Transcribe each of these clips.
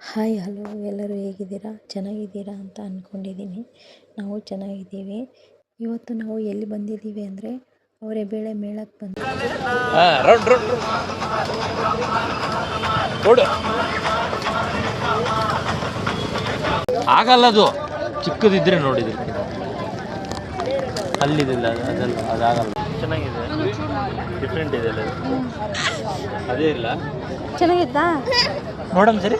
Hi hello ಎಲ್ಲರೂ ಹೇಗಿದ್ದೀರಾ? ಚೆನ್ನಾಗಿದ್ದೀರಾ ಅಂತ ಅಂದ್ಕೊಂಡಿದ್ದೀನಿ ನಾವು ಚೆನ್ನಾಗಿದ್ದೀವಿ. ಇವತ್ತು ನಾವು ಎಲ್ಲಿ ಬಂದಿದ್ದೀವಿ ಅಂದರೆ ಅವರೇ ಬೇಳೆ ಮೇಳಕ್ಕೆ ಬಂದು ಹಾಂ ರೌಂಡ್ ರೌಂಡ್ ನೋಡು ಆಗಲ್ಲ ಅದು. ಚಿಕ್ಕದಿದ್ರೆ ನೋಡಿದ್ರೆ. ಅಲ್ಲಿದಿಲ್ಲ ಅದು- ಅದಲ್ಲ ಅದಾಗಲ್ಲ. ಚೆನ್ನಾಗಿದೆ. ಡಿಫ್ರೆಂಟ್ ಇದೆ ಅದೇ. ಇಲ್ಲ. ಚೆನ್ನಾಗಿತ್ತಾ? ನೋಡಮ್ ಸರಿ.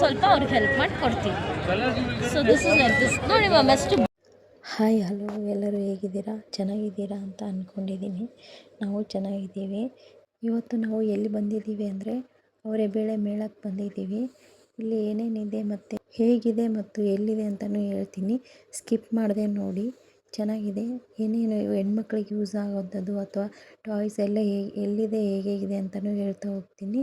ಸ್ವಲ್ಪ ಅವ್ರಿಗೆ ಹೆಲ್ಪ್ ಮಾಡಿ ಹಾಯ್ ಹಲೋ ಎಲ್ಲರೂ ಹೇಗಿದ್ದೀರಾ? ಚೆನ್ನಾಗಿದ್ದೀರಾ ಅಂತ ಅಂದ್ಕೊಂಡಿದ್ದೀನಿ ನಾವು ಚೆನ್ನಾಗಿದ್ದೀವಿ. ಇವತ್ತು ನಾವು ಎಲ್ಲಿ ಬಂದಿದ್ದೀವಿ ಅಂದರೆ ಅವರೇ ಬೇಳೆ ಮೇಳಕ್ಕೆ ಬಂದಿದ್ದೀವಿ. ಇಲ್ಲಿ ಏನೇನಿದೆ ಮತ್ತು ಹೇಗಿದೆ ಮತ್ತು ಎಲ್ಲಿದೆ ಅಂತಲೂ ಹೇಳ್ತೀನಿ. ಸ್ಕಿಪ್ ಮಾಡಿದೆ ನೋಡಿ. ಚೆನ್ನಾಗಿದೆ. ಏನೇನು ಹೆಣ್ಮಕ್ಳಿಗೆ ಯೂಸ್ ಆಗೋಂಥದ್ದು ಅಥವಾ ಟಾಯ್ಸ್ ಎಲ್ಲ ಹೇಗೆ ಎಲ್ಲಿದೆ, ಹೇಗೆ ಅಂತಲೂ ಹೇಳ್ತಾ ಹೋಗ್ತೀನಿ.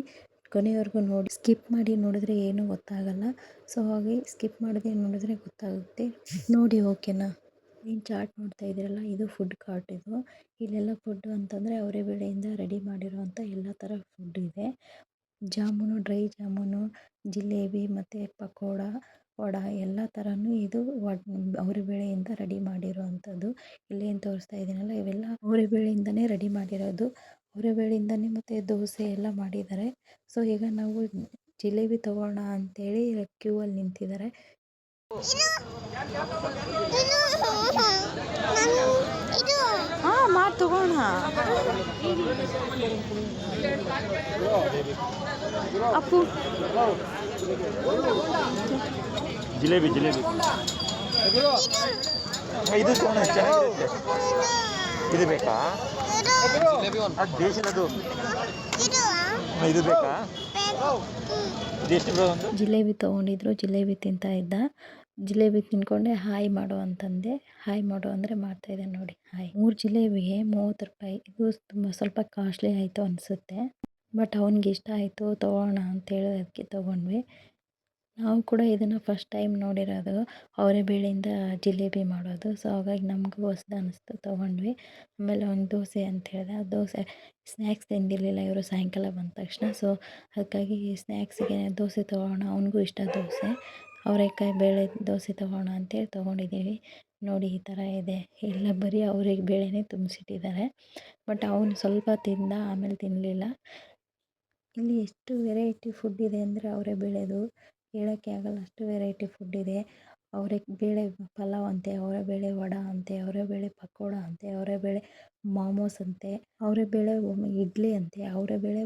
ಕೊನೆವರೆಗೂ ನೋಡಿ. ಸ್ಕಿಪ್ ಮಾಡಿ ನೋಡಿದ್ರೆ ಏನೂ ಗೊತ್ತಾಗಲ್ಲ. ಸೊ, ಹಾಗೆ ಸ್ಕಿಪ್ ಮಾಡದೆ ನೋಡಿದ್ರೆ ಗೊತ್ತಾಗುತ್ತೆ. ನೋಡಿ, ಓಕೆನಾ? ಏನು ಚಾಟ್ ನೋಡ್ತಾ ಇದ್ದೀರಲ್ಲ, ಇದು ಫುಡ್ ಕಾರ್ಟ್ ಇದು. ಇಲ್ಲೆಲ್ಲ ಫುಡ್ ಅಂತಂದರೆ ಅವರೇ ಬೇಳೆಯಿಂದ ರೆಡಿ ಮಾಡಿರೋವಂಥ ಎಲ್ಲ ಥರ ಫುಡ್ ಇದೆ. ಜಾಮೂನು ಡ್ರೈ ಜಾಮೂನು, ಜಿಲೇಬಿ ಮತ್ತು ಪಕೋಡ, ವಡ ಎಲ್ಲ ಥರನೂ ಇದು ಅವರೆ ಬೇಳೆಯಿಂದ ರೆಡಿ ಮಾಡಿರೋವಂಥದ್ದು. ಇಲ್ಲೇನು ತೋರಿಸ್ತಾ ಇದ್ದೀನಲ್ಲ ಇವೆಲ್ಲ ಅವರೆ ಬೇಳೆಯಿಂದನೇ ರೆಡಿ ಮಾಡಿರೋದು. ಅವರೇ ಬೇಳೆಯಿಂದನೇ ಮತ್ತು ದೋಸೆ ಎಲ್ಲ ಮಾಡಿದ್ದಾರೆ. ಸೊ ಈಗ ನಾವು ಜಿಲೇಬಿ ತಗೋಣ ಅಂತೇಳಿ ಕ್ಯೂ ಅಲ್ಲಿ ನಿಂತಿದ್ದಾರೆ. ಹಾಂ ಮಾಡಿ ತಗೋಣ. ಅಪ್ಪು. ಜಿಲೇಬಿ ಜಿಲೇಬಿ. ಇದು ಚೆನ್ನಾಗಿರುತ್ತೆ. ಇದು ಬೇಕಾ? ಅದು ದೇಶದದು ಇದು ಬೇಕಾ? ಇದೆಷ್ಟು ಬ್ರೋ ಒಂದು? ಜಿಲೇಬಿ ತೊಗೊಂಡಿದ್ರು ಜಿಲೇಬಿ ತಿಂತಾ ಇದ್ದ. ಜಿಲೇಬಿ ತಿನ್ಕೊಂಡೆ ಹಾಯ್ ಮಾಡು ಅಂತಂದೆ. ಹಾಯ್ ಮಾಡು ಅಂದರೆ ಮಾಡ್ತಾಯಿದ್ದೆ ನೋಡಿ ಹಾಯ್. ಮೂರು ಜಿಲೇಬಿಗೆ ಮೂವತ್ತು ರೂಪಾಯಿ. ಇದು ತುಂಬ ಸ್ವಲ್ಪ ಕಾಸ್ಟ್ಲಿ ಆಯಿತು ಅನಿಸುತ್ತೆ. ಬಟ್ ಅವ್ನಿಗೆ ಇಷ್ಟ ಆಯಿತು ಅಂತ ಅಂತೇಳಿ ಅದಕ್ಕೆ ತೊಗೊಂಡ್ವಿ. ನಾವು ಕೂಡ ಇದನ್ನು ಫಸ್ಟ್ ಟೈಮ್ ನೋಡಿರೋದು, ಅವರೆ ಬೇಳೆಯಿಂದ ಜಿಲೇಬಿ ಮಾಡೋದು. ಸೊ ಹಾಗಾಗಿ ನಮಗೂ ಹೊಸ್ದು ಅನ್ನಿಸ್ತು ತೊಗೊಂಡ್ವಿ. ಆಮೇಲೆ ಒಂದು ದೋಸೆ ಅಂತ ಹೇಳಿದೆ, ಆ ದೋಸೆ ಸ್ನ್ಯಾಕ್ಸ್ ತಿಂದಿರಲಿಲ್ಲ ಇವರು ಸಾಯಂಕಾಲ ಬಂದ ತಕ್ಷಣ. ಸೊ ಅದಕ್ಕಾಗಿ ಸ್ನ್ಯಾಕ್ಸಿಗೆ ದೋಸೆ ತೊಗೋಣ ಅವನಿಗೂ ಇಷ್ಟ ದೋಸೆ. ಅವರೆಕಾಯಿ ಬೇಳೆ ದೋಸೆ ತೊಗೋಣ ಅಂತೇಳಿ ತೊಗೊಂಡಿದ್ದೀವಿ. ನೋಡಿ ಈ ಥರ ಇದೆ. ಎಲ್ಲ ಬರೀ ಅವ್ರಿಗೆ ಬೇಳೆನೇ ತುಂಬಿಸಿಟ್ಟಿದ್ದಾರೆ. ಬಟ್ ಅವನು ಸ್ವಲ್ಪ ತಿಂದ, ಆಮೇಲೆ ತಿನ್ನಲಿಲ್ಲ ಇಲ್ಲಿ ಎಷ್ಟು ವೆರೈಟಿ ಫುಡ್ ಇದೆ ಅಂದರೆ ಅವರೇ ಬೇಳೆದು ಹೇಳೋಕ್ಕೆ ಆಗಲ್ಲ. ಅಷ್ಟು ವೆರೈಟಿ ಫುಡ್ ಇದೆ. ಅವರೆ ಬೇಳೆ ಪಲಾವ್ ಅಂತೆ ಅವರೆಬೇಳೆ ಬೇಳೆ ವಡ ಅಂತೆ ಅವರೆಬೇಳೆ ಪಕೋಡ ಅಂತೆ ಅವರೆಬೇಳೆ ಮಾಮೋಸ್ ಅಂತೆ ಅವರೆಬೇಳೆ ಇಡ್ಲಿ ಅಂತೆ ಅವರೆಬೇಳೆ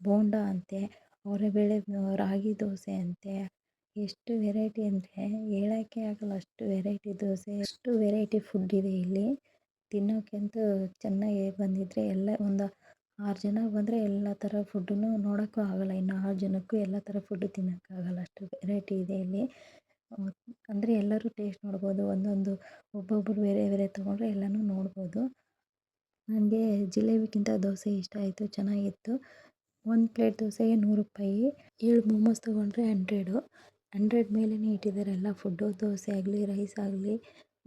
ಬೋಂಡ ಅಂತೆ ಅವರೆಬೇಳೆ ರಾಗಿ ದೋಸೆ ಅಂತೆ. ಎಷ್ಟು ವೆರೈಟಿ ಅಂದರೆ ಹೇಳೋಕ್ಕೆ ಆಗಲ್ಲ ಅಷ್ಟು ವೆರೈಟಿ ದೋಸೆ, ಅಷ್ಟು ವೆರೈಟಿ ಫುಡ್ ಇದೆ ಇಲ್ಲಿ. ತಿನ್ನೋಕ್ಕಂತೂ ಚೆನ್ನಾಗಿ ಬಂದಿದ್ದರೆ ಎಲ್ಲ ಒಂದು ಆರು ಜನ ಬಂದರೆ ಎಲ್ಲ ಥರ ಫುಡ್ಡನ್ನು ನೋಡೋಕ್ಕೂ ಆಗಲ್ಲ. ಇನ್ನು ಆರು ಜನಕ್ಕೂ ಎಲ್ಲ ಥರ ಫುಡ್ಡು ತಿನ್ನೋಕ್ಕಾಗಲ್ಲ. ಅಷ್ಟು ವೆರೈಟಿ ಇದೆ ಇಲ್ಲಿ. ಅಂದರೆ ಎಲ್ಲರೂ ಟೇಸ್ಟ್ ನೋಡ್ಬೋದು. ಒಂದೊಂದು ಒಬ್ಬೊಬ್ಬರು ಬೇರೆ ಬೇರೆ ತೊಗೊಂಡ್ರೆ ಎಲ್ಲನೂ ನೋಡ್ಬೋದು. ನನಗೆ ಜಿಲೇಬಿಗಿಂತ ದೋಸೆ ಇಷ್ಟ ಆಯಿತು. ಚೆನ್ನಾಗಿತ್ತು. ಒಂದು ಪ್ಲೇಟ್ ದೋಸೆಗೆ ನೂರು ರೂಪಾಯಿ ಏಳು ಮೋಮೋಸ್ ತೊಗೊಂಡ್ರೆ ಹಂಡ್ರೆಡು ಹಂಡ್ರೆಡ್ ಮೇಲೇ ಇಟ್ಟಿದ್ದಾರೆ ಎಲ್ಲ ಫುಡ್ಡು ದೋಸೆ ಆಗಲಿ ರೈಸ್ ಆಗಲಿ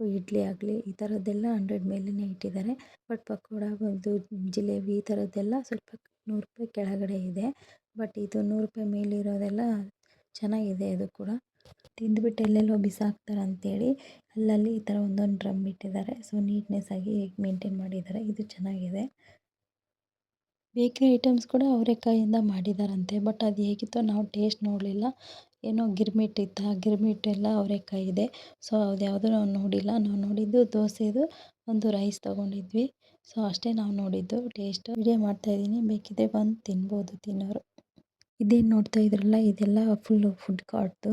ಇಡ್ಲಿ ಆಗಲಿ, ಈ ಥರದ್ದೆಲ್ಲ ಹಂಡ್ರೆಡ್ ಮೇಲೇ ಇಟ್ಟಿದ್ದಾರೆ. ಬಟ್ ಪಕೋಡ ಒಂದು ಜಿಲೇಬಿ ಈ ಥರದ್ದೆಲ್ಲ ಸ್ವಲ್ಪ ನೂರು ರೂಪಾಯಿ ಕೆಳಗಡೆ ಇದೆ. ಬಟ್ ಇದು ನೂರು ರೂಪಾಯಿ ಮೇಲಿರೋದೆಲ್ಲ ಚೆನ್ನಾಗಿದೆ ಇದು ಕೂಡ. ತಿಂದ್ಬಿಟ್ಟು ಎಲ್ಲೆಲ್ಲೋ ಬಿಸಾಕ್ತಾರೆ ಅಂತೇಳಿ ಅಲ್ಲಲ್ಲಿ ಈ ಥರ ಒಂದೊಂದು ಡ್ರಮ್ ಇಟ್ಟಿದ್ದಾರೆ. ಸೊ ನೀಟ್ನೆಸ್ಸಾಗಿ ಹೇಗೆ ಮೇಂಟೈನ್ ಮಾಡಿದ್ದಾರೆ. ಇದು ಚೆನ್ನಾಗಿದೆ. ಬೇಕ್ರಿ ಐಟಮ್ಸ್ ಕೂಡ ಅವರೆಕಾಯಿಂದ ಮಾಡಿದ್ದಾರಂತೆ. ಬಟ್ ಅದು ಹೇಗಿತ್ತೋ ನಾವು ಟೇಸ್ಟ್ ನೋಡಲಿಲ್ಲ. ಏನೋ ಗಿರ್ಮಿಟ್ ಇತ್ತು. ಆ ಗಿರ್ಮಿಟ್ ಎಲ್ಲ ಅವರೆಕಾಯಿ ಇದೆ. ಸೊ ಅದು ಯಾವುದೂ ನಾವು ನೋಡಿಲ್ಲ. ನಾವು ನೋಡಿದ್ದು ದೋಸೆದು ಒಂದು ರೈಸ್ ತೊಗೊಂಡಿದ್ವಿ. ಸೊ ಅಷ್ಟೇ ನಾವು ನೋಡಿದ್ದು. ಟೇಸ್ಟ್ ವಿಡಿಯೋ ಮಾಡ್ತಾಯಿದ್ದೀನಿ ಬೇಕಿದ್ದರೆ ಬಂದು ತಿನ್ಬೋದು ತಿನ್ನೋರು. ಇದೇನು ನೋಡ್ತಾ ಇದ್ರಲ್ಲ? ಇದೆಲ್ಲ ಫುಲ್ಲು ಫುಡ್ ಕಾರ್ಟ್ದು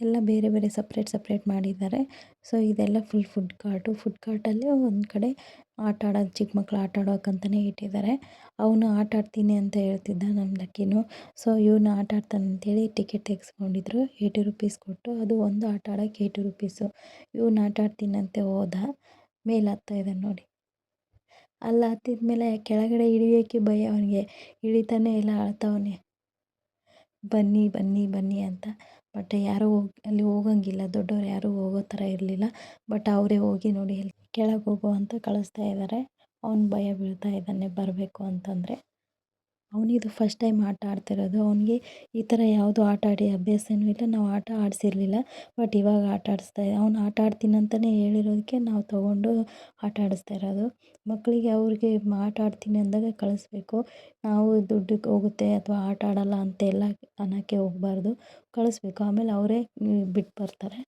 ಎಲ್ಲ ಬೇರೆ ಬೇರೆ ಸಪ್ರೇಟ್ ಸಪ್ರೇಟ್ ಮಾಡಿದ್ದಾರೆ. ಸೊ, ಇದೆಲ್ಲ ಫುಲ್ ಫುಡ್ ಕಾರ್ಟು ಫುಡ್ ಕಾರ್ಟಲ್ಲೇ ಒಂದು ಕಡೆ ಆಟ ಆಡೋದು, ಚಿಕ್ಕ ಮಕ್ಕಳು ಆಟ ಆಡೋಕ್ಕಂತಲೇ ಇಟ್ಟಿದ್ದಾರೆ. ಅವನು ಆಟ ಆಡ್ತೀನಿ ಅಂತ ಹೇಳ್ತಿದ್ದ ನಮ್ಮ ಲಕ್ಕಿನು ಸೊ ಇವನು ಆಟ ಆಡ್ತಾನೆ ಅಂತೇಳಿ ಟಿಕೆಟ್ ತೆಗೆಸ್ಕೊಂಡಿದ್ರು. ಏಯ್ಟಿ ರುಪೀಸ್ ಕೊಟ್ಟು ಅದು ಒಂದು ಆಟ ಆಡೋಕ್ಕೆ ಏಯ್ಟಿ ರುಪೀಸು ಇವನು ಆಟ ಆಡ್ತೀನಂತೆ ಹೋದ. ಮೇಲೆ ಹತ್ತಾ ಇದ್ದಾನೆ ನೋಡಿ. ಅಲ್ಲಿ ಹತ್ತಿದ ಮೇಲೆ ಕೆಳಗಡೆ ಇಳಿಯೋಕ್ಕೆ ಭಯ ಅವನಿಗೆ. ಇಳಿತಾನೆ ಇಲ್ಲ ಅಳ್ತಾವನೆ ಬನ್ನಿ ಬನ್ನಿ ಬನ್ನಿ ಅಂತ. ಬಟ್ ಯಾರೂ ಹೋಗಿ, ಅಲ್ಲಿ ಹೋಗಂಗಿಲ್ಲ. ದೊಡ್ಡವ್ರು ಯಾರೂ ಹೋಗೋ ಥರ ಇರಲಿಲ್ಲ. ಬಟ್ ಅವರೇ ಹೋಗಿ ನೋಡಿ, ಕೆಳಗೆ ಹೋಗು ಅಂತ ಕಳಿಸ್ತಾ ಇದ್ದಾರೆ ಅವ್ನು ಭಯ ಬೀಳ್ತಾ ಇದ್ದಾನೆ, ಬರಬೇಕು ಅಂತಂದರೆ. ಅವನಿದು ಫಸ್ಟ್ ಟೈಮ್ ಆಟ ಆಡ್ತಿರೋದು. ಅವನಿಗೆ ಈ ಥರ ಯಾವುದು ಆಟ ಆಡಿ ಏನೂ ಇಲ್ಲ. ನಾವು ಆಟ ಆಡಿಸಿರ್ಲಿಲ್ಲ. ಬಟ್ ಇವಾಗ ಆಟ ಆಡಿಸ್ತಾ ಅವ್ನು ಆಟ ಆಡ್ತೀನಿ ಅಂತಲೇ ಹೇಳಿರೋದಕ್ಕೆ ನಾವು ತೊಗೊಂಡು ಆಟ ಆಡಿಸ್ತಾ ಇರೋದು. ಮಕ್ಕಳಿಗೆ ಅವ್ರಿಗೆ ಆಟ ಆಡ್ತೀನಿ ಅಂದಾಗ ಕಳಿಸ್ಬೇಕು. ನಾವು ದುಡ್ಡಿಗೆ ಹೋಗುತ್ತೆ ಅಥವಾ ಆಟ ಆಡಲ್ಲ ಅಂತೆಲ್ಲ ಅನ್ನೋಕ್ಕೆ ಹೋಗಬಾರ್ದು. ಕಳಿಸ್ಬೇಕು. ಆಮೇಲೆ ಅವರೇ ಬಿಟ್ಟು ಬರ್ತಾರೆ.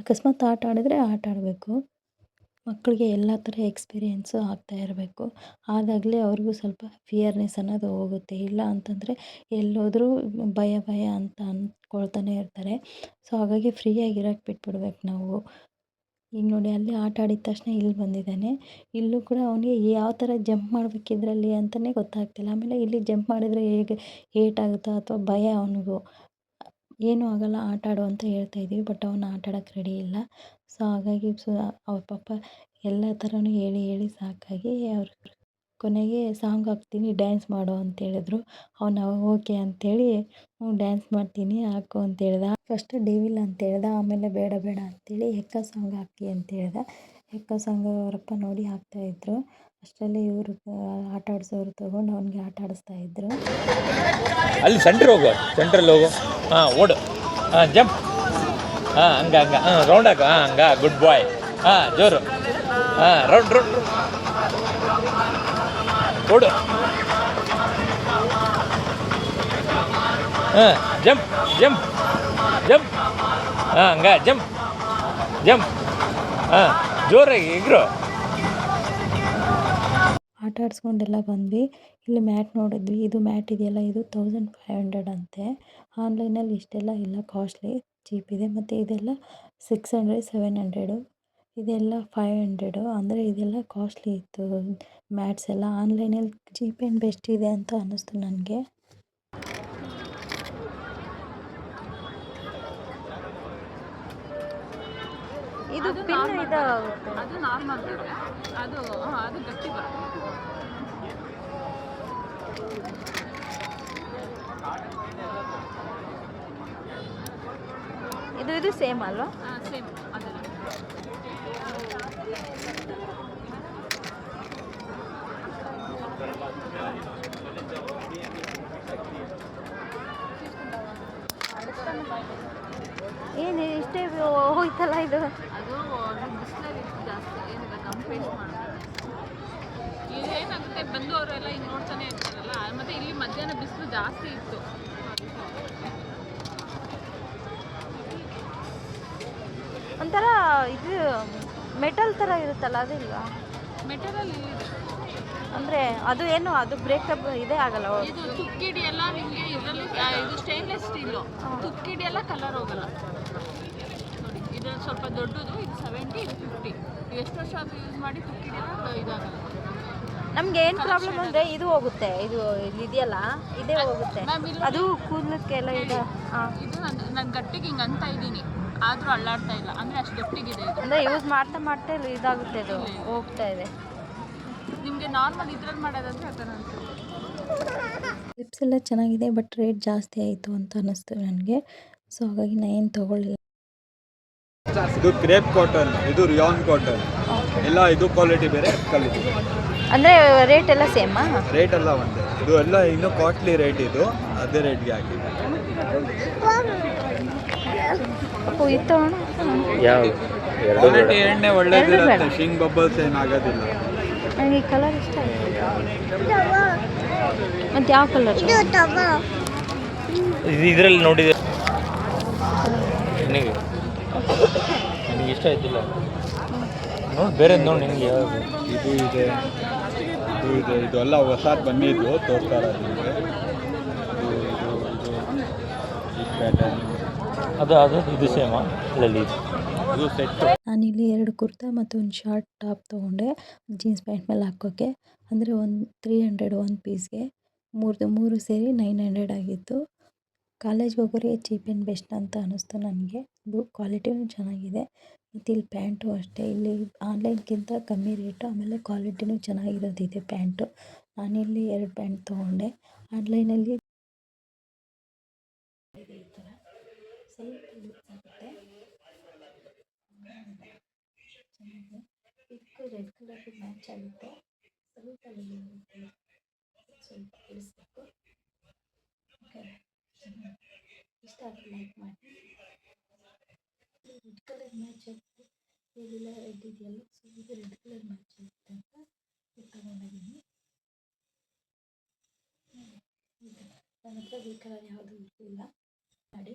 ಅಕಸ್ಮಾತ್ ಆಟ ಆಡಿದ್ರೆ ಆಟ ಆಡಬೇಕು. ಮಕ್ಕಳಿಗೆ ಎಲ್ಲ ಥರ ಎಕ್ಸ್ಪೀರಿಯೆನ್ಸು ಆಗ್ತಾ ಇರಬೇಕು. ಆದಾಗಲೇ ಅವ್ರಿಗೂ ಸ್ವಲ್ಪ ಫಿಯರ್ನೆಸ್ ಅನ್ನೋದು ಹೋಗುತ್ತೆ. ಇಲ್ಲ ಅಂತಂದರೆ ಎಲ್ಲೋದ್ರೂ ಭಯ ಭಯ ಅಂತ ಅಂದ್ಕೊಳ್ತಾನೆ ಇರ್ತಾರೆ. ಸೊ ಹಾಗಾಗಿ ಫ್ರೀಯಾಗಿ ಇರೋಕ್ಕೆ ಬಿಟ್ಬಿಡ್ಬೇಕು ನಾವು. ಈಗ ನೋಡಿ, ಅಲ್ಲಿ ಆಟ ಆಡಿದ ತಕ್ಷಣ ಇಲ್ಲಿ ಬಂದಿದ್ದಾನೆ. ಇಲ್ಲೂ ಕೂಡ ಅವನಿಗೆ ಯಾವ ಥರ ಜಂಪ್ ಮಾಡ್ಬೇಕು ಇದರಲ್ಲಿ ಅಂತಲೇ ಗೊತ್ತಾಗ್ತಿಲ್ಲ. ಆಮೇಲೆ ಇಲ್ಲಿ ಜಂಪ್ ಮಾಡಿದರೆ ಹೇಗೆ ಏಟಾಗುತ್ತೋ ಅಥವಾ ಭಯ ಅವನಿಗೂ. ಏನೂ ಆಗೋಲ್ಲ, ಆಟ ಆಡು ಅಂತ ಹೇಳ್ತಾ ಇದ್ದೀವಿ ಬಟ್ ಅವನು ಆಟ ರೆಡಿ ಇಲ್ಲ. ಸೊ, ಹಾಗಾಗಿ ಸೊ, ಅವ್ರ ಪಾಪ ಎಲ್ಲ ಥರನೂ ಹೇಳಿ ಹೇಳಿ ಸಾಕಾಗಿ ಅವ್ರು ಕೊನೆಗೆ ಸಾಂಗ್ ಹಾಕ್ತೀನಿ ಡ್ಯಾನ್ಸ್ ಮಾಡು ಅಂತ ಹೇಳಿದ್ರು. ಅವನು ಓಕೆ ಅಂಥೇಳಿ ಹ್ಞೂ ಡ್ಯಾನ್ಸ್ ಮಾಡ್ತೀನಿ, ಹಾಕು ಅಂತ ಹೇಳ್ದ. ಫಸ್ಟ್ ಡೇವಿಲ್ ಅಂತ ಹೇಳ್ದ, ಆಮೇಲೆ ಬೇಡ ಬೇಡ ಅಂತೇಳಿ ಹೆಕ್ಕ ಸಾಂಗ್ ಹಾಕಿ ಅಂತ ಹೇಳ್ದ. ಹೆಕ್ಕ ಸಾಂಗ್ ಅವರಪ್ಪ ನೋಡಿ ಹಾಕ್ತಾಯಿದ್ರು ಅಷ್ಟರಲ್ಲಿ ಇವರು ಆಟ ಆಡಿಸೋರು ತೊಗೊಂಡು ಅವನಿಗೆ ಆಟ ಆಡಿಸ್ತಾ ಇದ್ರು. ಅಲ್ಲಿ ಸೆಂಟ್ರ್ ಹೋಗು ಸೆಂಟ್ರಲ್ಲಿ ಹೋಗು. ಹಾಂ, ಓಡು. ಹಾಂ ಜಂಪ್ ಹಾಂ, ಹಂಗ ಹಂಗ. ಹಾಂ ರೌಂಡ್ ಹಾಕು ಹಾಂ, ಹಂಗ. ಗುಡ್ ಬಾಯ್ ಹಾಂ, ಜೋರು. ಹಾಂ ರೌಂಡ್ ರೌಂಡ್ ಓಡು. ಹಾಂ ಜಂಪ್ ಜಂಪ್ ಜಂಪ್ ಹಾಂ, ಹಂಗ ಜಂಪ್ ಜಂಪ್ ಹಾಂ, ಜೋರಾಗಿ ಇಗ್ರು ಆಟ ಆಡಿಸ್ಕೊಂಡೆಲ್ಲ ಬಂದ್ವಿ. ಇಲ್ಲಿ ಮ್ಯಾಟ್ ನೋಡಿದ್ವಿ. ಇದು ಮ್ಯಾಟ್ ಇದೆಯಲ್ಲ? ಇದು ತೌಸಂಡ್ ಫೈವ್ ಹಂಡ್ರೆಡ್ ಅಂತೆ. ಆನ್ಲೈನಲ್ಲಿ ಇಷ್ಟೆಲ್ಲ ಇಲ್ಲ ಕಾಸ್ಟ್ಲಿ ಚೀಪ್ ಇದೆ. ಮತ್ತು ಇದೆಲ್ಲ ಸಿಕ್ಸ್ ಹಂಡ್ರೆಡ್ ಸೆವೆನ್ ಹಂಡ್ರೆಡು ಇದೆಲ್ಲ ಫೈವ್ ಹಂಡ್ರೆಡು ಅಂದರೆ ಇದೆಲ್ಲ ಕಾಸ್ಟ್ಲಿ ಇತ್ತು. ಮ್ಯಾಟ್ಸ್ ಎಲ್ಲ ಆನ್ಲೈನಲ್ಲಿ ಚೀಪ್ ಆ್ಯಂಡ್ ಬೆಸ್ಟ್ ಇದೆ ಅಂತ ಅನ್ನಿಸ್ತು ನನಗೆ. ಇದು ಪಿನ್ ಇದಾಗುತ್ತೆ ಅದು ನಾರ್ಮಲ್ ಇದೆ ಅದು ಅದು ಗಟ್ಟಿ ಬರುತ್ತೆ. ಇದು ಇದು ಸೇಮ್ ಅಲ್ವಾ? ಸೇಮ್. ಏನು ಇಷ್ಟೇ ಹೋಯ್ತಲ್ಲ ಇದು? ಅದು ಬಿಸಿಲಲ್ಲಿ ಜಾಸ್ತಿ. ಏನಿಲ್ಲ ಕಂಪ್ಲೇಂಟ್ ಮಾಡೋದು? ಇಲ್ಲಿ ಏನಾಗುತ್ತೆ? ಬಂದವರೆಲ್ಲ ಹಿಂಗೆ ನೋಡ್ತಾನೆ ಇರ್ತಾರಲ್ಲ. ಮತ್ತೆ ಇಲ್ಲಿ ಮಧ್ಯಾಹ್ನ ಬಿಸಿಲು ಜಾಸ್ತಿ ಇತ್ತು. ಒಂಥರ ಇದು ಮೆಟಲ್ ಥರ ಇರುತ್ತಲ್ಲ ಅದಿಲ್ವಾ? ಮೆಟೀರಿಯಲ್ ಇದೆ ಅಂದರೆ ಅದು ಏನು ಅದು ಬ್ರೇಕಪ್ ಇದೇ ಆಗಲ್ಲ? ಇದು ತುಕ್ಕಿಡಿ ಎಲ್ಲ ನಿಮಗೆ ಇದರಲ್ಲಿ ಇದು ಸ್ಟೇನ್ಲೆಸ್ ಸ್ಟೀಲು ತುಕ್ಕಿಡಿ ಎಲ್ಲ ಕಲರ್ ಹೋಗಲ್ಲ. ನೋಡಿ ಇದ್ರಲ್ಲಿ ಸ್ವಲ್ಪ ದೊಡ್ಡದು ಇದು ಸೆವೆಂಟಿ ಇದು ಫಿಫ್ಟಿ ಎಷ್ಟು ವರ್ಷ ಅದು ಯೂಸ್ ಮಾಡಿ ತುಕ್ಕಿಡಿ ಎಲ್ಲ ಇದಾಗಲ್ಲ. ನಮ್ಗೆ ಏನು ಪ್ರಾಬ್ಲಮ್ ಅಂದರೆ ಇದು ಹೋಗುತ್ತೆ ಇದು ಇದೆಯಲ್ಲ ಇದೇ ಹೋಗುತ್ತೆ. ಮ್ಯಾಮ್ ಇಲ್ಲಿ ಅದು ಕೂದಲಕ್ಕೆಲ್ಲ ಇದೆ ಹಾಂ. ಇದು ನಾನು ನಾನು ಗಟ್ಟಿಗೆ ಹಿಂಗೆ ಅಂತ ಇದ್ದೀನಿ. ಆದರೂ ಅಳ್ಳಾಡ್ತಾ ಇಲ್ಲ. ಅಂದರೆ ಅಷ್ಟು ಗಟ್ಟಿಗಿದೆ ಇದು. ಅಂದರೆ ಯೂಸ್ ಮಾಡ್ತಾ ಮಾಡ್ತಾ ಇಲ್ಲಿ ಇದಾಗುತ್ತೆ ಇದು. ಹೋಗ್ತಾ ಇದೆ. ನಿಮಗೆ ನಾರ್ಮಲ್ ಇದ್ರಲ್ಲಿ ಮಾಡೋದಂದ್ರೆ ಆ ಥರ ಅನ್ಸುತ್ತೆ. ಕ್ಲಿಪ್ಸ್ ಎಲ್ಲ ಚೆನ್ನಾಗಿದೆ ಬಟ್ ರೇಟ್ ಜಾಸ್ತಿ ಆಯಿತು ಅಂತ ಅನ್ನಿಸ್ತು ನನಗೆ. ಸೊ ಹಾಗಾಗಿ ನಾನು ಏನು ತೊಗೊಳ್ಳಿಲ್ಲ. ಇದು ಕ್ರೇಪ್ ಕಾಟನ್ ಇದು ರಿಯಾನ್ ಕಾಟನ್ ಎಲ್ಲ ಇದು ಕ್ವಾಲಿಟಿ ಬೇರೆ ಕ್ವಾಲಿಟಿ ಅಂದರೆ ರೇಟ್ ಎಲ್ಲ ಸೇಮಾ ರೇಟ್ ಎಲ್ಲ ಒಂದೇ. ಇದು ಎಲ್ಲ ಇನ್ನೂ ಕಾಸ್ಟ್ಲಿ ರೇಟ್ ಇದು. ಅದೇ ರೇಟ್ಗೆ ಹಾಕಿದೆ ಯಾವ? ಎರಡು ಕ್ವಾಲಿಟಿ ಎಣ್ಣೆ ಒಳ್ಳೇದಿರುತ್ತೆ. ಶಿಂಗ್ ಬಬ್ಬಲ್ಸ್ ಏನಾಗೋದಿಲ್ಲ. ನನಗೆ ಕಲರ್ ಇಷ್ಟ ಆಯ್ತು ಮತ್ತು ಯಾವ ಕಲರ್ ಇದು ಇದರಲ್ಲಿ ನೋಡಿದೆ. ನಿನಗೆ? ನನಗೆ ಇಷ್ಟ ಆಯ್ತಿಲ್ಲ? ನೋಡಿ ಬೇರೆ ನೋಡಿ ನಿನಗೆ ಯಾವುದು. ಇದು ಇದೆ ಇದು ಇದೆ ಇದು ಎಲ್ಲ ಹೊಸದು ಬಂದಿದ್ದು ತೋರ್ತಾರೆ ನಿಮಗೆ. ಇದು ಇದು ಇದು ಈ ಪ್ಯಾಟರ್ನ್ ಅದು ಇದು ಸೇಮ ನಾನಿಲ್ಲಿ ಎರಡು ಕುರ್ತಾ ಮತ್ತು ಒಂದು ಶಾರ್ಟ್ ಟಾಪ್ ತೊಗೊಂಡೆ. ಜೀನ್ಸ್ ಪ್ಯಾಂಟ್ ಮೇಲೆ ಹಾಕೋಕ್ಕೆ ಅಂದರೆ ಒಂದು ತ್ರೀ ಹಂಡ್ರೆಡ್ ಒನ್ ಪೀಸ್ಗೆ ಮೂರು ಮೂರು ಸೇರಿ ನೈನ್ ಹಂಡ್ರೆಡ್ ಆಗಿತ್ತು. ಕಾಲೇಜ್ಗೆ ಹೋಗೋರಿಗೆ ಚೀಪ್ ಆ್ಯಂಡ್ ಬೆಸ್ಟ್ ಅಂತ ಅನ್ನಿಸ್ತು ನನಗೆ. ಕ್ವಾಲಿಟಿನೂ ಚೆನ್ನಾಗಿದೆ. ಮತ್ತು ಇಲ್ಲಿ ಪ್ಯಾಂಟು ಅಷ್ಟೇ. ಇಲ್ಲಿ ಆನ್ಲೈನ್ಗಿಂತ ಕಮ್ಮಿ ರೇಟು ಆಮೇಲೆ ಕ್ವಾಲಿಟಿನೂ ಚೆನ್ನಾಗಿರೋದಿದೆ ಪ್ಯಾಂಟು ನಾನಿಲ್ಲಿ ಎರಡು ಪ್ಯಾಂಟ್ ತೊಗೊಂಡೆ. ಆನ್ಲೈನಲ್ಲಿ ಸ್ವಲ್ಪ ಆಗುತ್ತೆ ಇದಕ್ಕೂ ರೆಡ್ ಕಲರ್ ಮ್ಯಾಚ್ ಆಗುತ್ತೆ. ಸ್ವಲ್ಪ ಸ್ವಲ್ಪ ಇಳಿಸ್ಬೇಕು. ಇಷ್ಟ ಆಗಿ ಲೈಕ್ ಮಾಡಿ. ರೆಡ್ ಕಲರ್ ಮ್ಯಾಚ್ ಆಗುತ್ತೆ. ಇಲ್ಲೆಲ್ಲ ರೆಡ್ ಇದೆಯಲ್ಲ ಸೊ ಇದು ರೆಡ್ ಕಲರ್ ಮ್ಯಾಚ್ ಆಗುತ್ತೆ ಅಂತ ಇದು ತಗೊಂಡಿದ್ದೀನಿ. ನನ್ನ ಹತ್ರ ಬೇಕಾದ್ರೆ ಯಾವುದೂ ಇಲ್ಲ ಮಾಡಿ.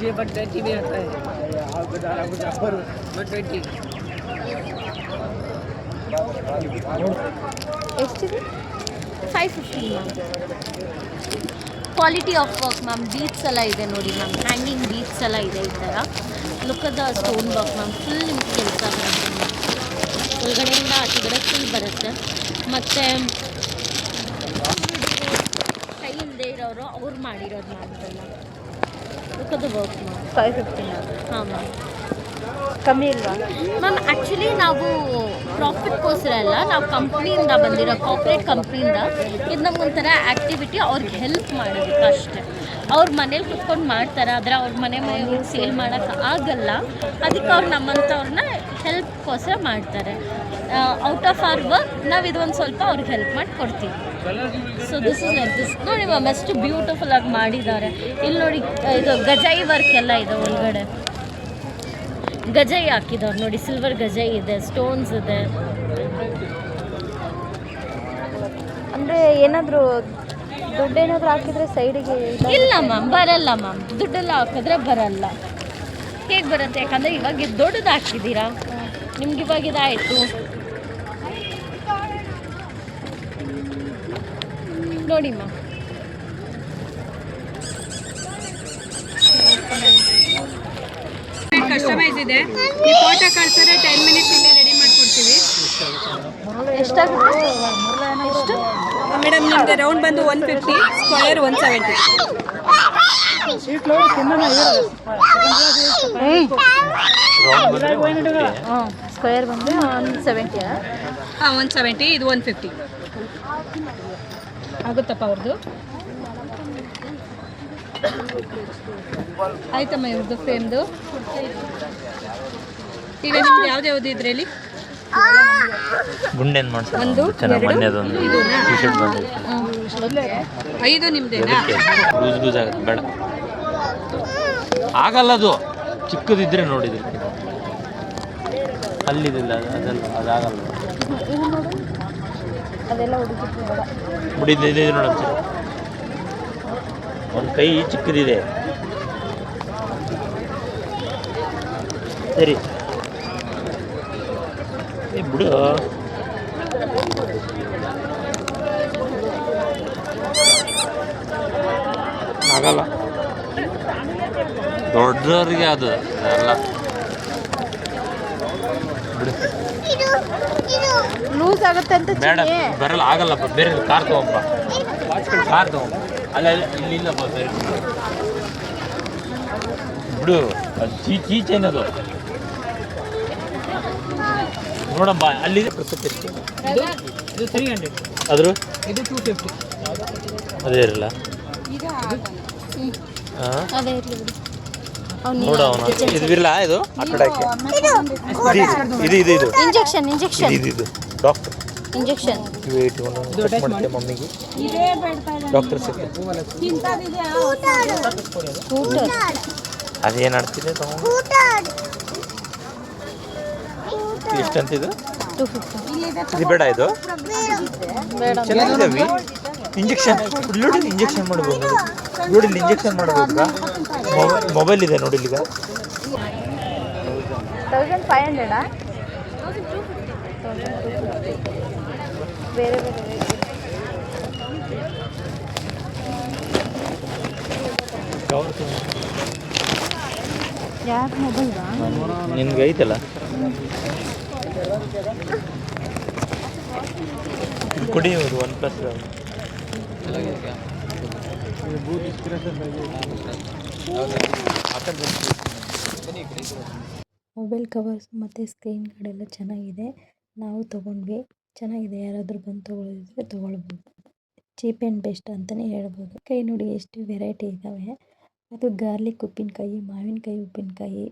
ये वन ट्वेंटी में आता है वन ट्वेंटी ಎಷ್ಟಿದೆ five fifty ma'am quality of work ma'am beads ಎಲ್ಲ ಇದೆ ನೋಡಿ ಮ್ಯಾಮ್ ಹ್ಯಾಂಗಿಂಗ್ ಬೀಟ್ಸ್ ಎಲ್ಲ ಇದೆ ಈ ಥರ ಲುಕ್ಕದ ಸ್ಟೋನ್ ವರ್ಕ್ ಮ್ಯಾಮ್ ಫುಲ್ ನಿಮ್ಗೆ ಕೆಲಸ ಬರುತ್ತೆ ಮ್ಯಾಮ್ ಒಳಗಡೆಯಿಂದ ಆಚೆಗಡೆ ಫುಲ್ ಬರುತ್ತೆ ಮತ್ತು ಕೈ ಇಲ್ಲದೆ ಇರೋರು ಅವ್ರು ಮಾಡಿರೋದು ma'am work ma'am five fifty ಹಾಂ ಮ್ಯಾಮ್ ಕಮ್ಮಿ ಇಲ್ವಾ? ಮ್ಯಾಮ್ ಆ್ಯಕ್ಚುಲಿ ನಾವು ಪ್ರಾಫಿಟ್ಗೋಸ್ಕರ ಅಲ್ಲ ನಾವು ಕಂಪ್ನಿಯಿಂದ ಬಂದಿರೋ ಕಾರ್ಪೊರೇಟ್ ಕಂಪ್ನಿಯಿಂದ ಇದು ನಮಗೊಂಥರ ಆ್ಯಕ್ಟಿವಿಟಿ ಅವ್ರಿಗೆ ಹೆಲ್ಪ್ ಮಾಡೋದಕ್ಕೆ ಅಷ್ಟೇ. ಅವ್ರ ಮನೇಲಿ ಕುತ್ಕೊಂಡು ಮಾಡ್ತಾರೆ ಆದರೆ ಅವ್ರ ಮನೆ ಮನೆಯವ್ರಿಗೆ ಸೇಲ್ ಮಾಡೋಕ್ಕೆ ಆಗಲ್ಲ. ಅದಕ್ಕೆ ಅವ್ರು ನಮ್ಮಂಥವ್ರನ್ನ ಹೆಲ್ಪ್ಗೋಸ್ಕರ ಮಾಡ್ತಾರೆ. ಔಟ್ ಆಫ್ ಆರ್ ವರ್ಕ್ ನಾವು ಇದೊಂದು ಸ್ವಲ್ಪ ಅವ್ರಿಗೆ ಹೆಲ್ಪ್ ಮಾಡಿ ಕೊಡ್ತೀವಿ so this is like this ನೋಡಿ ಮ್ಯಾಮ್ ಎಷ್ಟು ಬ್ಯೂಟಿಫುಲ್ ಆಗಿ ಮಾಡಿದ್ದಾರೆ. ಇಲ್ಲಿ ನೋಡಿ ಇದು ಗಜಾಯಿ ವರ್ಕ್ ಎಲ್ಲ ಇದೆ ಒಳಗಡೆ. ಗಜಾಯಿ ಹಾಕಿದವ್ರು ನೋಡಿ ಸಿಲ್ವರ್ ಗಜಾಯಿ ಇದೆ ಸ್ಟೋನ್ಸ್ ಇದೆ. ಅಂದರೆ ಏನಾದರೂ ದುಡ್ಡು ಏನಾದರೂ ಹಾಕಿದ್ರೆ ಸೈಡಿಗೆ ಇಲ್ಲ ಮ್ಯಾಮ್ ಬರಲ್ಲ ಮ್ಯಾಮ್. ದುಡ್ಡೆಲ್ಲ ಹಾಕಿದ್ರೆ ಬರಲ್ಲ. ಹೇಗೆ ಬರುತ್ತೆ? ಯಾಕಂದರೆ ಇವಾಗ ಇದು ದೊಡ್ಡದು ಹಾಕಿದ್ದೀರಾ? ನಿಮ್ಗೆ ಇವಾಗ ಇದಾಯಿತು. ನೋಡಿ ಮ್ಯಾಮ್ ಕಸ್ಟಮೈಸ್ ಇದೆ. ಈ ಫೋಟೋ ಕಳ್ಸಿದ್ರೆ ಟೆನ್ ಮಿನಿಟ್ಸ್ ಇಲ್ಲೇ ರೆಡಿ ಮಾಡ್ಕೊಡ್ತೀವಿ. ಎಷ್ಟು ಮೇಡಮ್ ನಿಮಗೆ ರೌಂಡ್ ಬಂದು one fifty square one seventy square ಬಂದು ಒನ್ ಸೆವೆಂಟಿ ಹಾಂ ಒನ್ ಸೆವೆಂಟಿ ಇದು ಒನ್ ಫಿಫ್ಟಿ ಆಗುತ್ತಪ್ಪ ಅವ್ರದ್ದು ಆಯ್ತಮ್ಮ ಇವ್ರದ್ದು ಫ್ರೇಮ್ದು ಈಗ ನಿಮ್ದು ಯಾವ್ದು ಯಾವ್ದು ಇಲ್ಲಿ? ಗುಂಡೆನ್ ಒಂದು, ಎರಡು, ಇದೂನಾ? ಐದು. ನಿಮ್ದೇನಾ? ಲೂಸ್ ಲೂಸ್ ಆಗುತ್ತೆ ಬೇಡ. ಆಗಲ್ಲ ಅದು. ಚಿಕ್ಕದಿದ್ರೆ ನೋಡಿದ್ರೆ. ಅಲ್ಲಿದಿಲ್ಲ ಅದು- ಅದಾಗಲ್ಲ ಅದೆಲ್ಲ ನೋಡ ಒಂದು ಕೈ ಚಿಕ್ಕದಿದೆ. ಸರಿ. ಏ ಬಿಡು. ಆಗಲ್ಲ. ದೊಡ್ಡವರಿಗೆ ಅದು ಲೂಸ್ ಆಗುತ್ತೆ ಅಂತ ಬೇಡ ಬರಲ್ಲ ಆಗಲ್ಲಪ್ಪ ಬೇರೆ ಕಾರ್ ತಗೊಂಬ ಕಾರ್ ತಗೊಂಬ ಅಲ್ಲ ಅಲ್ಲ, ಇಲ್ಲಿ ಇಲ್ಲಪ್ಪ ಬೇರೆ ಬಿಡು ಅದು ಚೀ ಚೀಚೇನದು ನೋಡಮ್ಮ ಅಲ್ಲಿ ಇದು ತ್ರೀ ಹಂಡ್ರೆಡ್ ಅದ್ರ ಇದು ಟೂ ಫಿಫ್ಟಿ ಅದೇ ಇರಲ್ಲ. ನೋಡವನ ಇದು ಇರಲ್ಲ ಇದು? ಆ? ಕಡೆ ಇದು ಇದು? ಇದು ಇಂಜೆಕ್ಷನ್ ಇಂಜೆಕ್ಷನ್ ಇದು ಇದು. ಡಾಕ್ಟರ್. ಇಂಜೆಕ್ಷನ್ ಮಾಡುತ್ತೆ ಮಮ್ಮಿಗೆ. ಡಾಕ್ಟರ್ ಸ್ಕೂಟರ್ ಅದೇನು ಆಡ್ತಿದೆ ತಗೊಂಡು ಎಷ್ಟು ಟು ಫಿಫ್ಟಿ ಇದು ಬೇಡ ಇದು? ಬೇಡ. ಚೆನ್ನಾಗಿದ್ದಾವೆ? ಇಂಜೆಕ್ಷನ್ ನೋಡಿ ಇಂಜೆಕ್ಷನ್ ಮಾಡ್ಬೋದು ನೋಡಿ. ನೋಡಿ ಇಲ್ಲಿ ಇಂಜೆಕ್ಷನ್ ಮಾಡ್ಬೋದಾ? ಮೊಬೈಲ್ ಇದೆ ನೋಡಿ ಇಲ್ಲಿಗ ತೌಸಂಡ್ ಫೈವ್ ಹಂಡ್ರೆಡಾ ಬೇರೆ ಬೇರೆ ಯಾರು ಮೊಬೈಲ್ವಾ ನಿನ್ಗೆ ಐತಲ್ಲ? ಕುಡಿಯೋದು ಒನ್ ಪ್ಲಸ್ ಮೊಬೈಲ್ ಕವರ್ಸ್ ಮತ್ತು ಸ್ಕ್ರೀನ್ ಗಾರ್ಡೆಲ್ಲ ಚೆನ್ನಾಗಿದೆ. ನಾವು ತೊಗೊಂಡ್ವಿ. ಚೆನ್ನಾಗಿದೆ, ಯಾರಾದರೂ ಬಂದು ತೊಗೊಳ್ಳೋದಿದ್ರೆ ತೊಗೊಳ್ಬೋದು. ಚೀಪ್ ಆ್ಯಂಡ್ ಬೆಸ್ಟ್ ಅಂತಲೇ ಹೇಳ್ಬೋದು. ಕೈ ನೋಡಿ ಎಷ್ಟು ವೆರೈಟಿ ಇದ್ದಾವೆ ಅದು ಗಾರ್ಲಿಕ್ ಉಪ್ಪಿನಕಾಯಿ, ಮಾವಿನಕಾಯಿ ಉಪ್ಪಿನಕಾಯಿ,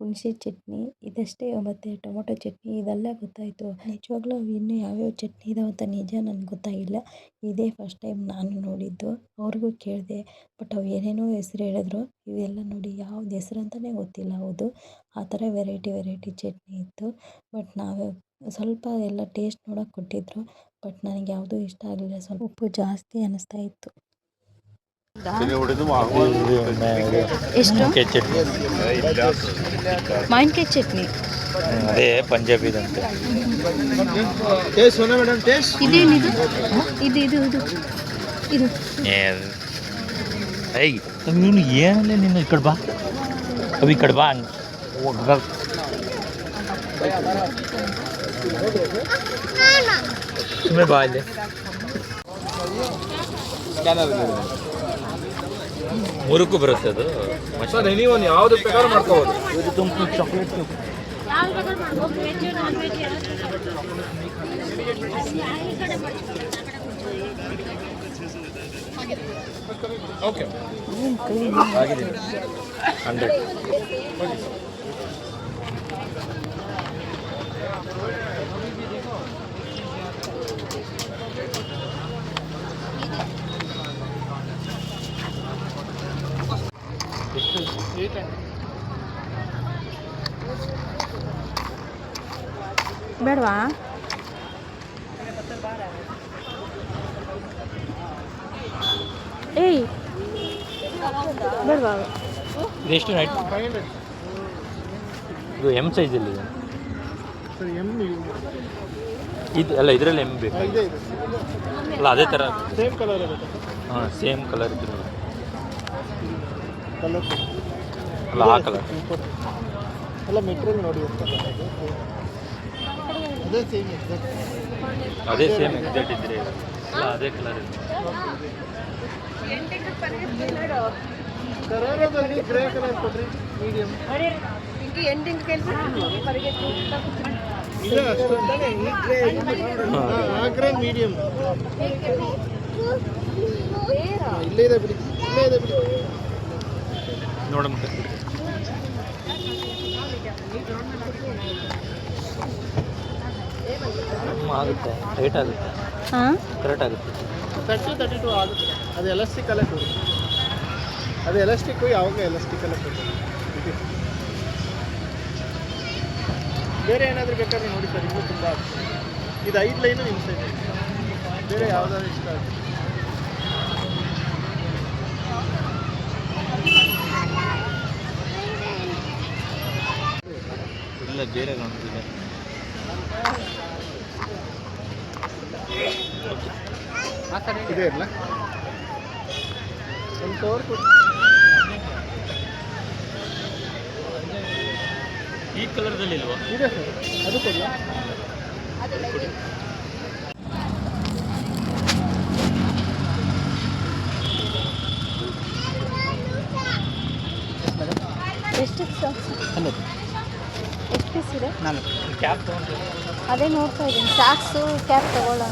ಹುಣಸೆ ಚಟ್ನಿ, ಇದಷ್ಟೇ ಮತ್ತು ಟೊಮೊಟೊ ಚಟ್ನಿ, ಇದೆಲ್ಲ ಗೊತ್ತಾಯಿತು. ನಿಜವಾಗ್ಲೂ ಇನ್ನೂ ಯಾವ್ಯಾವ ಚಟ್ನಿ ಇದಾವೆ ಅಂತ ನಿಜ ನನಗೆ ಗೊತ್ತಾಗಿಲ್ಲ. ಇದೇ ಫಸ್ಟ್ ಟೈಮ್ ನಾನು ನೋಡಿದ್ದು. ಅವ್ರಿಗೂ ಕೇಳಿದೆ ಬಟ್ ಅವು ಏನೇನೋ ಹೆಸ್ರು ಹೇಳಿದ್ರು. ಇವೆಲ್ಲ ನೋಡಿ ಯಾವ್ದು ಹೆಸ್ರು ಅಂತಲೇ ಗೊತ್ತಿಲ್ಲ ಹೌದು. ಆ ಥರ ವೆರೈಟಿ ವೆರೈಟಿ ಚಟ್ನಿ ಇತ್ತು. ಬಟ್ ನಾವು ಸ್ವಲ್ಪ ಎಲ್ಲ ಟೇಸ್ಟ್ ನೋಡೋಕೆ ಕೊಟ್ಟಿದ್ರು ಬಟ್ ನನಗೆ ಯಾವುದೂ ಇಷ್ಟ ಆಗಲಿಲ್ಲ ಸ್ವಲ್ಪ ಉಪ್ಪು ಜಾಸ್ತಿ ಅನ್ನಿಸ್ತಾ ಇತ್ತು. ಎಷ್ಟು? ಚಟ್ನಿ. ಮಾವಿನಕಾಯಿ ಚಟ್ನಿ. ಅದೇ ಪಂಜಾಬಿದಂತೆ. ಇದೇನಿದು? ಇದು ಇದು ಇದು. ಇದು. ಏಯ್ ನೀನು ಏನಲ್ಲ ನಿನ್ನ ಈ ಕಡೆ ಬಾ. ಅವು ಈ ಕಡೆ ಬಾ. ಸುಮ್ಮನೆ ಬಾ ಇಲ್ಲಿ. ಮುರುಕು ಬರುತ್ತೆ ಅದು. ಸರ್ ನೀವು ಯಾವ್ದು ಪ್ರಕಾರ ಮಾಡ್ಕೋಬೋದು? ಇದು ತುಂಬ ಚಾಕ್ಲೇಟ್ ಓಕೆ ಆಗಿದೆ. ಹಂಡ್ರೆಡ್. ಬೇಡವಾ? ಏಯ್ ಬೇಡವಾ? ಎಷ್ಟು ನೈಟ್ ಇದು ಎಂ ಸೈಜ್ ಇದೆ. ಇದು ಅಲ್ಲ ಇದರಲ್ಲಿ ಎಂ ಬೇಕು. ಅಲ್ಲ ಅದೇ ಥರ ಸೇಮ್ ಕಲರ್ ಹಾಂ ಸೇಮ್ ಕಲರ್ ಇದ್ರೆ ಅಲ್ಲ ಆ ಕಲರ್ ಎಲ್ಲ ಮೆಟ್ರಿಯಲ್ ನೋಡಿ ಅದೇ ಸೇಮ್ ಅದೇ ಸೇಮ್ ಎಕ್ಸಾಕ್ಟ್ ಇದ್ರೆ ಅಲ್ಲ ಅದೇ ಕಲರ್ ಇದೆ ಕರಾರದಲ್ಲಿ ಗ್ರೇ ಕಲರ್ ಕೊಡ್ರಿ ಮೀಡಿಯಂ ಎಂಡಿಂಗ್ ಕೆಲಸ ಇದೆ. ಅಷ್ಟೊಂದಾನೆ ಈ ಗ್ರೇ ಆ ಗ್ರೇ ಮೀಡಿಯಂ ಇಲ್ಲೇ ಇದೆ ಬಿಡಿ ಇಲ್ಲೇ ಇದೆ ಬಿಡಿ. ನೋಡಮ್ಮ ಹ್ಮ್, ಆಗುತ್ತೆ. ಟೈಟ್ ಆಗುತ್ತೆ. ಹಾಂ? ಕರೆಕ್ಟ್ ಆಗುತ್ತೆ. ತರ್ಟಿ ತರ್ಟಿ ಟು ಆಗುತ್ತೆ. ಅದು ಎಲಾಸ್ಟಿಕ್ ಅಲ್ಲೇ ಕೊಡಿ ಅದು ಎಲಾಸ್ಟಿಕ್ಕು ಯಾವಾಗ ಎಲಾಸ್ಟಿಕ್ ಅಲ್ಲೇ ಕೊಡಿ. ಬೇರೆ ಏನಾದರೂ ಬೇಕಾದ್ರೆ ನೋಡಿ ಸರ್ ಇನ್ನೂ ತುಂಬ ಆಗ್ತದೆ ಇದು ಐದು ಲೈನು ನಿಮ್ಮ ಸೈಡ್ ಬೇರೆ ಯಾವ್ದಾದ್ರು ಇಷ್ಟ ಆಗುತ್ತೆ ಇಲ್ಲ ಬೇರೆ ಕಾಣ್ತಿದೆ. ಇದೆ ಇರಲ್ಲ ಒಂದು ಈ ಕಲರ್ದಲ್ಲಿ ಇಲ್ವಾ? ಇದೆ ಸರ್. ಅದು ಎಷ್ಟು ಎಷ್ಟು ಇದೆ ಕ್ಯಾಪ್ ಅದೇ ನೋಡ್ತಾ ಇದ್ದೀನಿ. ಸಾಕ್ಸು ಕ್ಯಾಪ್ ತಗೊಳ್ಳೋ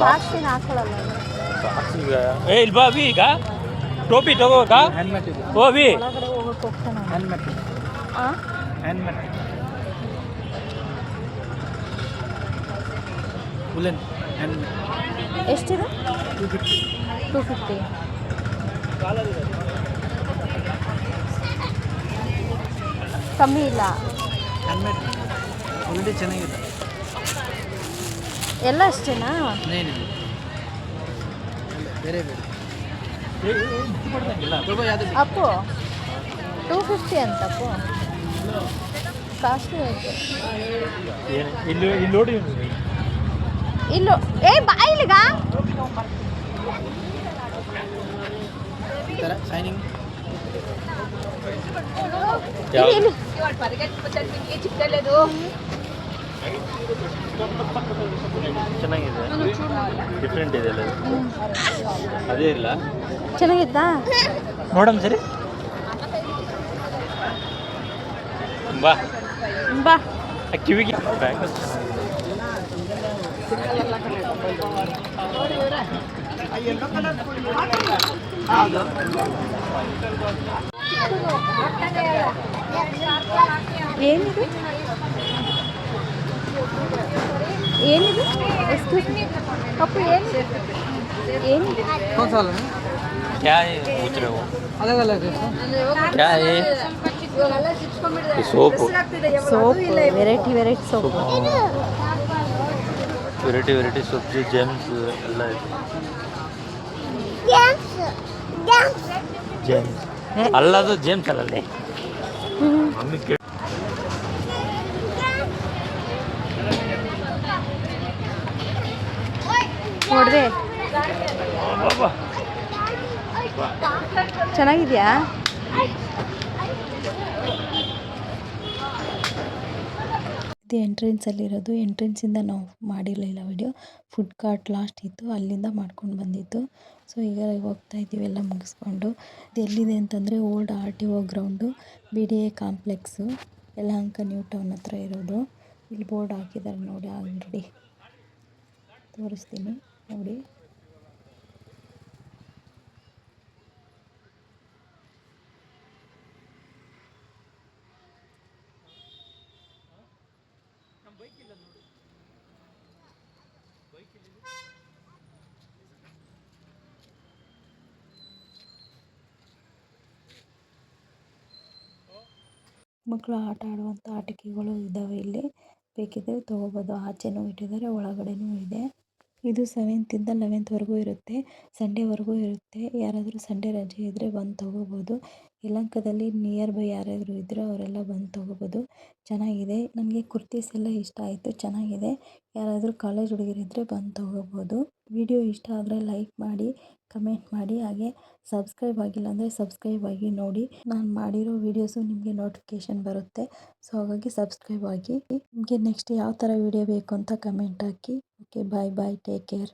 ಸಾಕ್ಸ್ ಏನು ಹಾಕೊಳ್ಳಲ್ಲ ಏ ಇಲ್ಲಿ ಬಾ ಅಭಿ ಈಗ. ಟೋಪಿ ತಗೋಬೇಕಾ? ಹೆಲ್ಮೆಟ್ ಇದೆ. ಓ ಒಳಗಡೆ ಹೋಗಕ್ಕೆ ಹೋಗ್ತಾನೆ ಹ್ಯಾಂಡ್ಮೇಟ್ ಹಾಂ ಉಲೆನ್ ಹ್ಯಾಂಡ್ಮೇಟ್ ಎಷ್ಟಿದೆ? ಟೂ ಫಿಫ್ಟಿ ಟೂ ಫಿಫ್ಟಿ ಕಮ್ಮಿ ಇಲ್ಲ. ಹ್ಯಾಂಡ್ಮೇಟ್ ಕ್ವಾಲಿಟಿ ಚೆನ್ನಾಗಿದೆ. ಎಲ್ಲ ಅಷ್ಟೇನಾ? ಏನಿಲ್ಲ. ಬೇರೆ ಬೇರೆ. ಅಪ್ಪು ಟೂ ಫಿಫ್ಟಿ ಅಂತ ಅಪ್ಪು. ಕಾಸ್ಟ್ಲಿ ಆಯಿತು ಇಲ್ಲಿ ಇಲ್ಲಿ ನೋಡಿ ಇಲ್ಲೋ ಏ ಥರ ಶೈನಿಂಗ್ ಇಲ್ಲಿ. ಇಲ್ಲಿ పరిగెత్తిపోతాడు చిక్కలేదు ಚೆನ್ನಾಗಿದೆ ಡಿಫ್ರೆಂಟ್ ಇದೆ ಅಲ್ಲ ಅದೇ ಇಲ್ಲ ಚೆನ್ನಾಗಿತ್ತಾ ನೋಡಮ್ ಸರಿ ಬಾ ಬಾ ಆ ಕಿವಿಗೆ ಬ್ಯಾಂಗಲ್ಸ್ ಏನಿದು ಏನಿದು ಎಕ್ಸ್ಕ್ಯೂಸ್ ಮೀ ಅಪ್ಪು ಏನಿದೆ ಏನಿದೆ क्या है पूछ रहे हो अलग अलग है क्या है soap soap variety variety soap variety variety soap gems ಎಲ್ಲ ಇದೆ ಜೇಮ್ಸ್ ಅಲ್ಲದು ಜೇಮ್ಸ್ ಅಲ್ಲಲ್ಲಿ ನೋಡಿದೆ. ಚೆನ್ನಾಗಿದ್ಯಾ? ಇದು ಎಂಟ್ರೆನ್ಸಲ್ಲಿರೋದು ಎಂಟ್ರೆನ್ಸಿಂದ ನಾವು ಮಾಡಿರಲಿಲ್ಲ ವಿಡಿಯೋ ಫುಡ್ ಕಾರ್ಟ್ ಲಾಸ್ಟ್ ಇತ್ತು. ಅಲ್ಲಿಂದ ಮಾಡ್ಕೊಂಡು ಬಂದಿದ್ದು. ಸೊ ಈಗ ಹೋಗ್ತಾ ಇದ್ದೀವಿ, ಎಲ್ಲ ಮುಗಿಸ್ಕೊಂಡು. ಇದು ಎಲ್ಲಿದೆ ಅಂತಂದರೆ old R T O ground B D A complex Yelahanka new town ಹತ್ರ ಇರೋದು. ಇಲ್ಲಿ ಬೋರ್ಡ್ ಹಾಕಿದ್ದಾರೆ ನೋಡಿ, ಆಲ್ರೆಡಿ ತೋರಿಸ್ತೀನಿ ನೋಡಿ. ಮಕ್ಕಳು ಆಟ ಆಡುವಂಥ ಆಟಿಕೆಗಳು ಇದಾವೆ ಇಲ್ಲಿ. ಬೇಕಿದ್ರೆ ತಗೋಬಹುದು ಆಚೆನೂ ಇಟ್ಟಿದ್ದಾರೆ, ಒಳಗಡೆನೂ ಇದೆ. ಇದು ಸೆವೆಂತ್ ಇಂದ ಲೆವೆಂತ್ ವರೆಗೂ ಇರುತ್ತೆ. ಸಂಡೇವರೆಗೂ ಇರುತ್ತೆ. ಯಾರಾದರೂ ಸಂಡೆ ರಜೆ ಇದ್ರೆ ಬಂದು ತೊಗೋಬೋದು. ಯಲಹಂಕದಲ್ಲಿ ನಿಯರ್ ಬೈ ಯಾರಾದರೂ ಇದ್ದರೆ ಅವರೆಲ್ಲ ಬಂದು ತೊಗೋಬೋದು. ಚೆನ್ನಾಗಿದೆ. ನನಗೆ ಕುರ್ತೀಸ್ ಎಲ್ಲ ಇಷ್ಟ ಆಯಿತು. ಚೆನ್ನಾಗಿದೆ. ಯಾರಾದರೂ ಕಾಲೇಜ್ ಹುಡುಗರಿದ್ದರೆ ಬಂದು ತೊಗೋಬೋದು. ವಿಡಿಯೋ ಇಷ್ಟ ಆದರೆ ಲೈಕ್ ಮಾಡಿ ಕಮೆಂಟ್ ಮಾಡಿ. ಹಾಗೆ ಸಬ್ಸ್ಕ್ರೈಬ್ ಆಗಿಲ್ಲ ಅಂದರೆ ಸಬ್ಸ್ಕ್ರೈಬ್ ಆಗಿ ನೋಡಿ. ನಾನು ಮಾಡಿರೋ ವೀಡಿಯೋಸು ನಿಮಗೆ ನೋಟಿಫಿಕೇಷನ್ ಬರುತ್ತೆ. ಸೊ ಹಾಗಾಗಿ ಸಬ್ಸ್ಕ್ರೈಬ್ ಆಗಿ. ನಿಮಗೆ ನೆಕ್ಸ್ಟ್ ಯಾವ ಥರ ವೀಡಿಯೋ ಬೇಕು ಅಂತ ಕಮೆಂಟ್ ಹಾಕಿ. Okay bye bye take care